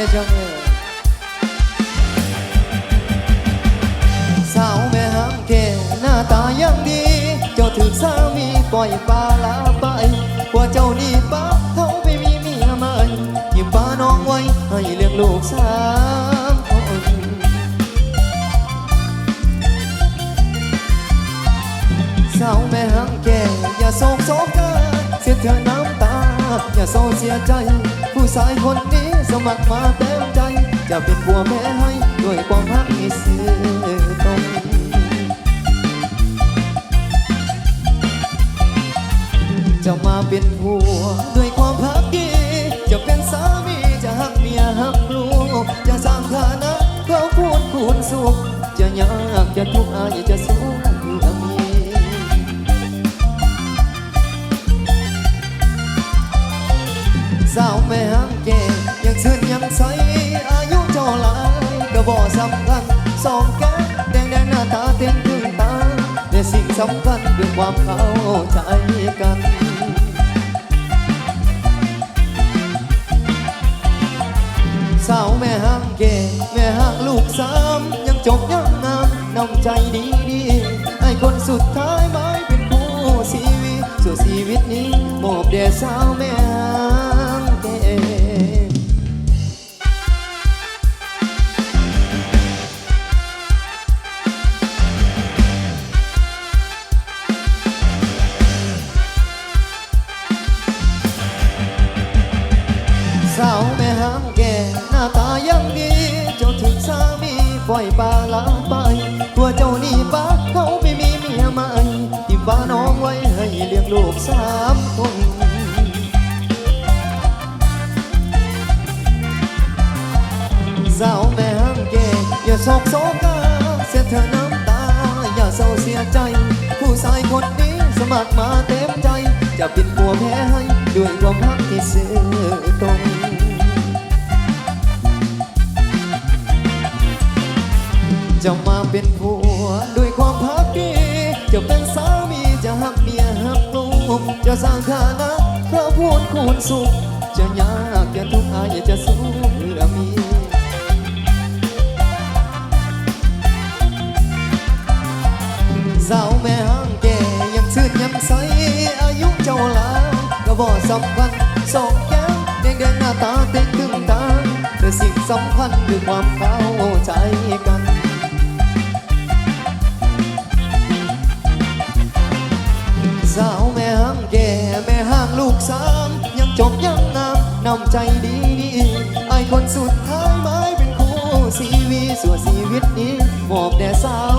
ในช่วงนี้สาวแม่หางแก่หน้าตายังดี เจ้าถึกสามีปล่อยปลาลาไปกว่าเจ้านี่ป้าเขาไปมีเมียใหม่ยิ้มป้าน้องไว้ให้เลี้ยงลูกสามคนสาวแม่หังแก่อย่าโศกโศกเกันเสียเธอน้ำตา อย่าโศกเสียใจ ผู้ชายคนนี้สมัครมาเต็มใจ จะเป็นผัวแม่ให้ด้วยความรักที่ซื่อตรงจะมาเป็นผัวด้วยความพักดี จะเป็นสามีจะหักเมียหักลูกจะสร้างฐานะเพื่อพูดคูณสุขจะยากจะทุกข์อายจะสู้ ก็บ่สำคัญสองแก้มแดงแดงหน้าตาเต็มครึ่งตาแต่สิ่งสำคัญคือความเข้าใจกัน สาวแม่ห้างเก่แม่ห้างลูกสามยังจบยังงามน้ำใจดีดีๆให้คนสุดท้ายไม้เป็นคู่ชีวิตสู่ชีวิตนี้มอบแด่สาวแม่ ตายังดี เจ้าถึงสามีปล่อยปลาลาไป ตัวเจ้านี่ป้าเขาไปมีเมียใหม่ที่ฟ้าน้องไว้ให้เลี้ยงลูกสามคนสาวแม่ห้างเกอย่าโศกโศกาเสียเธอน้ำตา อย่าเศร้าเสียใจ ผู้ชายคนนี้สมัครมาเต็มใจ จะเป็นผัวแพ้ให้ด้วยความรักที่ซื่อตรง จะมาเป็นผัว ด้วยความพักดีจะเป็นสามีจะหักเมียหักลูกจะสร้างฐานะเพื่อพูดคูณสุข จะยากจะทุกข์อายจะสู้เพื่อเมีสาวแม่ห้างแก่ยังชื่นยังใส อายุเจ้าหลายก็บ่สำคัญสองแก้มแดงแดงหน้าตาเต็มครึ่งตาแต่สิ่งสำคัญคือความเข้าใจกัน สามยังจบยังงามนำใจดีดีไอคนสุดท้ายไม้เป็นคู่ชีวิตส่วนชีวิตนี้มอบแด่สาว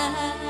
life.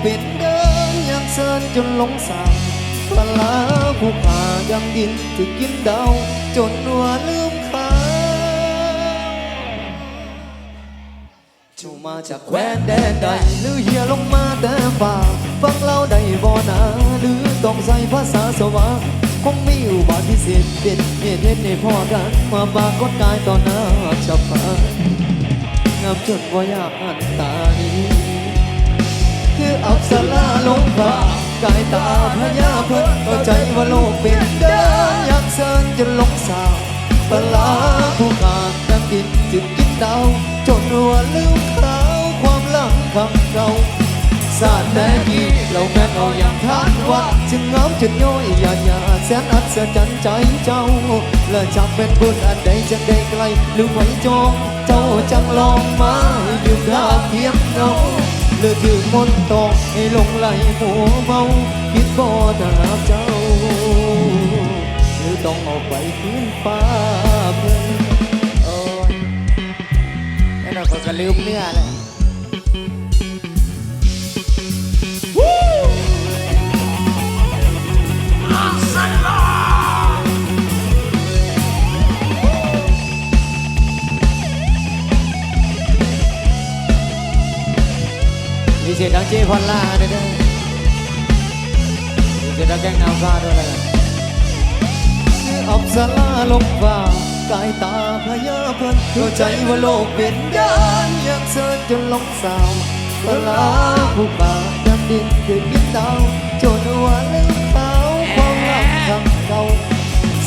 เป็นเดินยังเซินจนหลงสางปลาร้าผู้ขายังดินที่กินดาวจนว่าลืมขาจูมาจากแคว้นแดนใดหรือเฮียลงมาแต่ป่าฟังเล่าได้บ่นาหรือต้องใส่ภาษาสวาคงมีอุบาทพิเศษเด็ดเหตุเด็ดในพ่อกันมาปรากฏกายต่อหน้าจับฟ้างามจนว่ายากอันตานี้ คืออับสลาลงฟ้ากายตาพญาเพิ่นเข้าใจว่าโลกเป็นเดินอยากเซินจนหลงสาวปลาผู้ขาดดังดินจึงกินเดาจนรัวลืมขาวความหลังคำเก่าสาดแต่กี้เราแม่นเอาอย่างทานว่าจึงงามจุดย่อยหยาดหยาแสนอัศจรรย์ใจเจ้า และจับเป็นบุญอันใดจะได้ไกลหรือไว้จอง เจ้าจังลองมาอยู่ข้าเทียมเงา ลือถือมนต์ตอกให้หลงไหลหัวเมาคิดบ่ถ้าหากเจ้าหรือต้องเอาไปขึ้นฟ้าเพื่อนโอ้ยแล้วเราก็ลืมเนื้อเลยมี เสียดังเจพอลล่าเด้อเสียงดังแกงนางฟ้าด้วยอะไรกันคืออับสลาลงฟ้ากายตาพญาพิ่นเข้าใจว่าโลกเป็นด้านอยังเสิร์จนลงสาวปลาผู้ป่าดังดินคือกินดาวจนว่าลืมเท้าความรักคำเก่า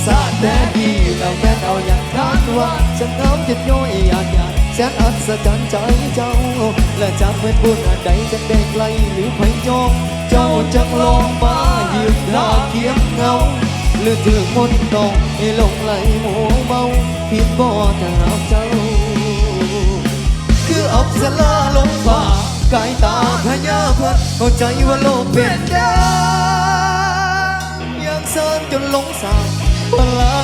สาดแต่ดีเราแม่เอาอย่างคาดว่าจะงามจะย่อยยอยาก แสนอัศจรรย์ใจเจ้า และจากเป็นบุญอันใดจะได้ไกลหรือไผจองเจ้าจังลงมาหยืมหน้าเคียงเงาหรือถือมนต์ตองให้ลงไหลหมัวเมาผิดบ่ถ้าหาเจ้า คืออับสลาลงฟ้ากายตาพญาพื่อนเข้าใจว่าโลกเป็นดานยังเซินจนหลงสาวปลา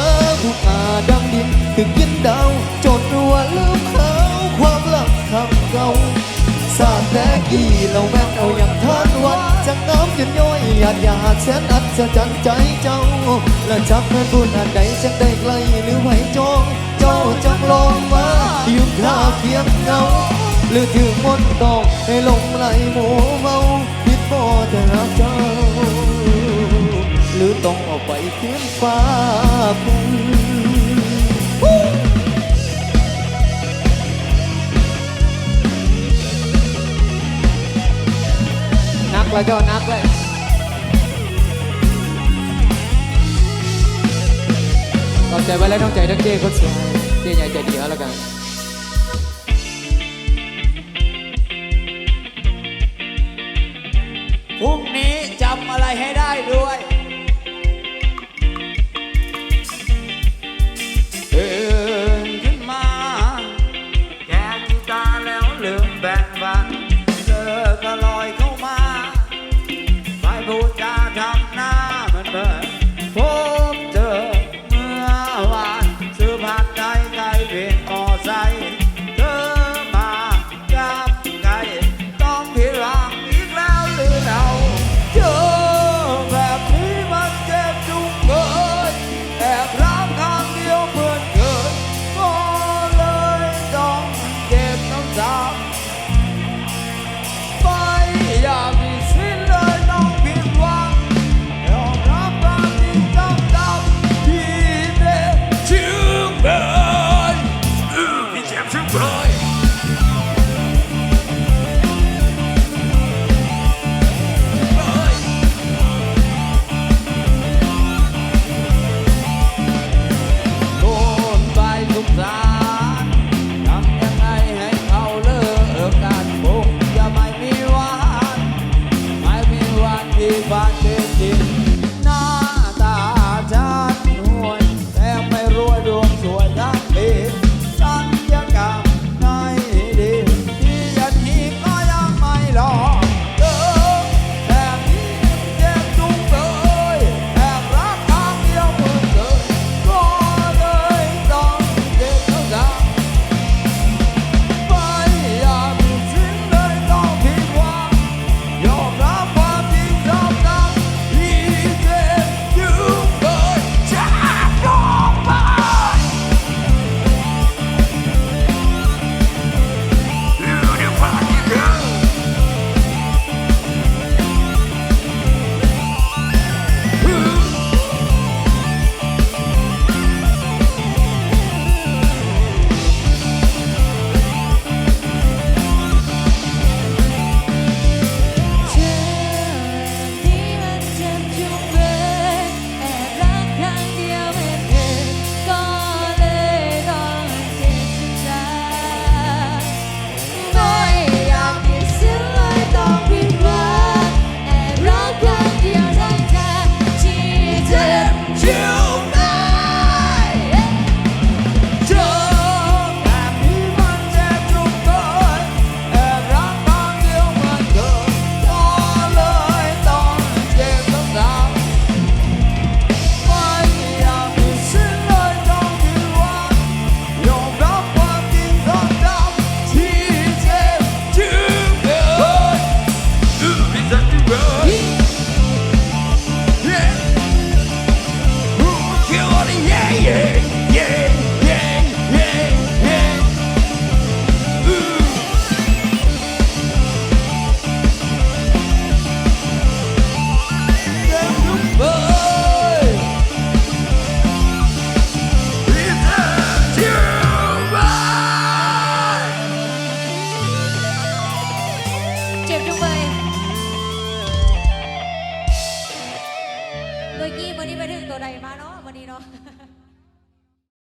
ผู้ขาดังดินถึงกินดาวจนว่าลืมเขา เก่าสาดแต่กี่เราแม่นเอาอย่างทานวัดจากน้ำจนย่อยหยาดหยาดแสนอัศจรรย์ใจเจ้า และจับแม่นบุญอันใดจะได้ไกลหรือไหวจองเจ้าจังลองมาอยู่ข้าเคียงเงาหรือถือมนตอกให้หลงไหลหมัวเมาผิดบ่แต่หากเจ้า หรือต้องออกไปขึ้นฟ้าพุ่ง นักแล้วเจ้านักเลยขอบใจไว้แล้วน้องใจทั้งเจ้คนสวยเจ้ใหญ่ใจดีเอาแล้วกันพรุ่งนี้จำอะไรให้ได้ด้วย